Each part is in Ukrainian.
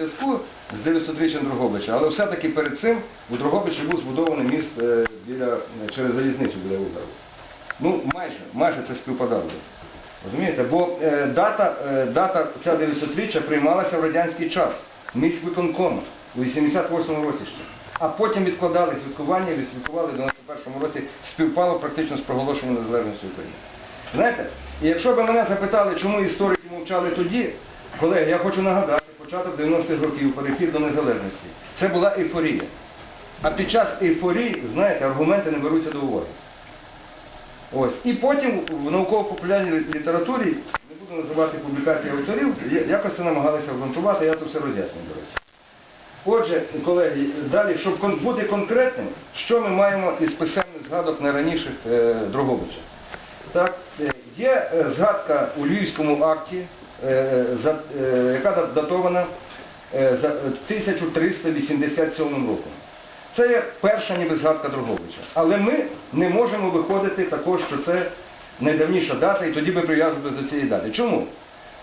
зв'язку з 93 Дрогобича, але все-таки перед цим у Дрогобичі був збудований міст е, біля, е, через залізницю біля озера. Ну, майже, майже це співпадало. Розумієте? Бо е, дата, е, дата ця 900-річчя приймалася в радянський час, міст виконкому у 88-му році ще. А потім відкладали святкування, відсвяткували в 91-му році, співпало практично з проголошенням незалежності України. Знаєте, і якщо б мене запитали, чому історики мовчали тоді, колеги, я хочу нагадати, початок 90-х років, перехід до незалежності. Це була ейфорія. А під час ейфорії, знаєте, аргументи не беруться до уваги. Ось. І потім в науково-популярній літературі, не буду називати публікації авторів, якось це намагалися обґрунтувати, я це все роз'яснюю, до речі. Отже, колеги, далі, щоб бути конкретним, що ми маємо із писемних згадок найраніших е, Дрогобича. Так, е, є е, згадка у Львівському акті, е, е, яка датована е, за е, 1387 роком. Це є перша ніби згадка Дрогобича. Але ми не можемо виходити також, що це найдавніша дата, і тоді би прив'язувати до цієї дати. Чому?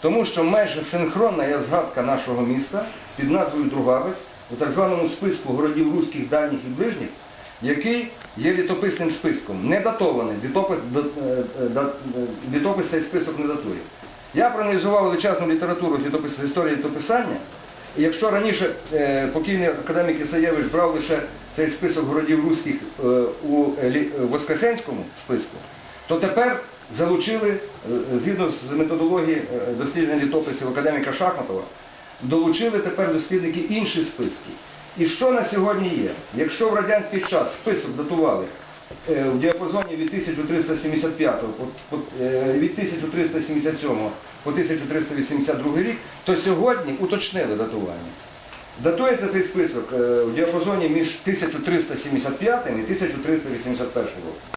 Тому що майже синхронна є згадка нашого міста під назвою Другавець у так званому списку городів руських дальніх і ближніх, який є літописним списком, не датований. Літопис, е, е, е, літопис цей список не датує. Я проаналізував величезну літературу з літопис- історії літописання, і якщо раніше покійний академік Ісаєвич брав лише цей список городів руських у Воскресенському списку, то тепер залучили, згідно з методології дослідження літописів академіка Шахматова, долучили тепер дослідники інші списки. І що на сьогодні є? Якщо в радянський час список датували е, в діапазоні від 1375 по, по, е, від 1377 по 1382 рік, то сьогодні уточнили датування. Датується цей список е, в діапазоні між 1375 і 1381 роком.